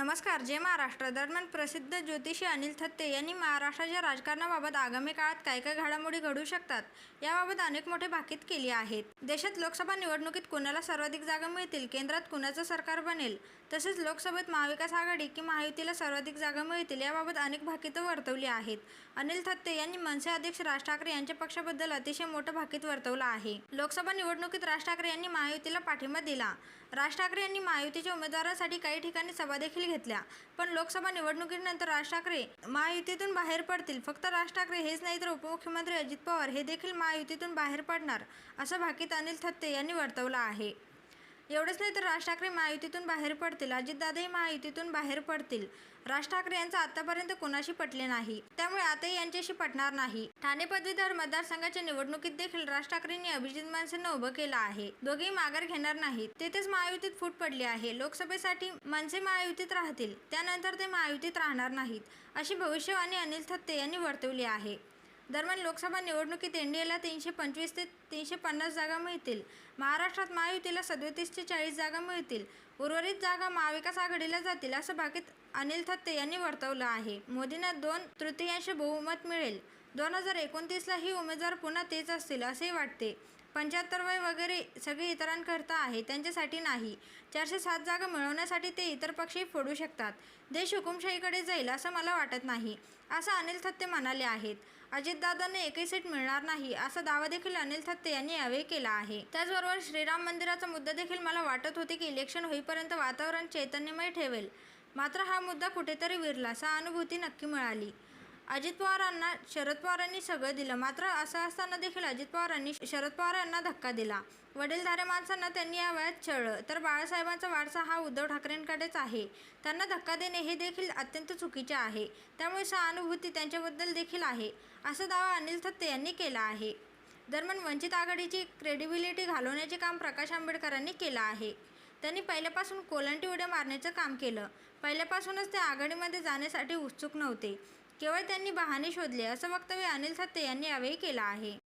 नमस्कार जय महाराष्ट्र. दरम्यान प्रसिद्ध ज्योतिषी अनिल थत्ते यांनी महाराष्ट्राच्या राजकारणाबाबत आगामी काळात काय काय घडामोडी घडू शकतात याबाबत अनेक मोठे भाकीत केली आहेत. देशात लोकसभा निवडणुकीत कुणाला सर्वाधिक जागा मिळतील केंद्रात कुणाचं सरकार बनेल तसेच लोकसभेत महाविकास आघाडी की महायुतीला सर्वाधिक जागा मिळतील याबाबत अनेक भाकीतं वर्तवली आहेत. अनिल थत्ते यांनी मनसे अध्यक्ष राज ठाकरे यांच्या पक्षाबद्दल अतिशय मोठं भाकीत वर्तवलं आहे. लोकसभा निवडणुकीत राज ठाकरे यांनी महायुतीला पाठिंबा दिला. राज ठाकरे यांनी महायुतीच्या उमेदवारासाठी काही ठिकाणी सभा देखील घेतल्या. पण लोकसभा निवडणुकीनंतर राज ठाकरे महायुतीतून बाहेर पडतील. फक्त राज ठाकरे हेच नाही तर उपमुख्यमंत्री अजित पवार हे देखील महायुतीतून बाहेर पडणार असं भाकीत अनिल थत्ते यांनी वर्तवलं आहे. एवढंच नाही तर राज ठाकरे महायुतीतून बाहेर पडतील अजितदादाही महायुतीतून बाहेर पडतील. राज ठाकरे यांचं आतापर्यंत कोणाशी पटले नाही. त्यामुळे आताही यांच्याशी पटणार नाही. ठाणे पदवीधर मतदारसंघाच्या निवडणुकीत देखील राज ठाकरेंनी अभिजित मनसेनं उभं केलं आहे. दोघेही माघार घेणार नाहीत. तेथेच महायुतीत फूट पडली आहे. लोकसभेसाठी मनसे महायुतीत राहतील. त्यानंतर ते महायुतीत राहणार नाहीत अशी भविष्यवाणी अनिल थत्ते यांनी वर्तवली आहे. दरम्यान लोकसभा निवडणुकीत एनडीएला तीनशे पंचवीस ते तीनशे पन्नास जागा मिळतील. महाराष्ट्रात महायुतीला सदोतीस ते चाळीस जागा मिळतील. उर्वरित जागा महाविकास आघाडीला जातील असं भाकीत अनिल थत्ते यांनी वर्तवलं आहे. मोदींना दोन तृतीयांश बहुमत मिळेल. दोन हजार एकोणतीसला ही उमेदवार पुन्हा तेच असतील असेही वाटते. पंच्याहत्तर वय वगैरे सगळे इतरांकरता आहे त्यांच्यासाठी नाही. चारशे सात जागा मिळवण्यासाठी ते इतर पक्षही फोडू शकतात. देश हुकुमशाहीकडे जाईल असं मला वाटत नाही असं अनिल थत्ते म्हणाले आहेत. अजितदादांना एकही सीट मिळणार नाही असा दावा देखील अनिल थत्ते यांनी यावेळी केला आहे. त्याचबरोबर श्रीराम मंदिराचा मुद्दा देखील मला वाटत होते की इलेक्शन होईपर्यंत वातावरण चैतन्यमय ठेवेल. मात्र हा मुद्दा कुठेतरी विरला सहानुभूती नक्की मिळाली. अजित पवारांना शरद पवारांनी सगळं दिलं. मात्र असं असताना देखील अजित पवारांनी शरद पवारांना धक्का दिला. वडीलधाऱ्या माणसांना त्यांनी या वयात छळलं. तर बाळासाहेबांचा वारसा हा उद्धव ठाकरेंकडेच आहे. त्यांना धक्का देणे हे देखील अत्यंत चुकीचे आहे. त्यामुळे सहानुभूती त्यांच्याबद्दल देखील आहे असा दावा अनिल थत्ते यांनी केला आहे. दरम्यान वंचित आघाडीची क्रेडिबिलिटी घालवण्याचे काम प्रकाश आंबेडकरांनी केलं आहे. त्यांनी पहिल्यापासून कोलंटी उड्या मारण्याचं काम केलं. पहिल्यापासूनच ते आघाडीमध्ये जाण्यासाठी उत्सुक नव्हते. केवळ त्यांनी बहाणे शोधले असं वक्तव्य अनिल थत्ते यांनी यावेळी केलं आहे.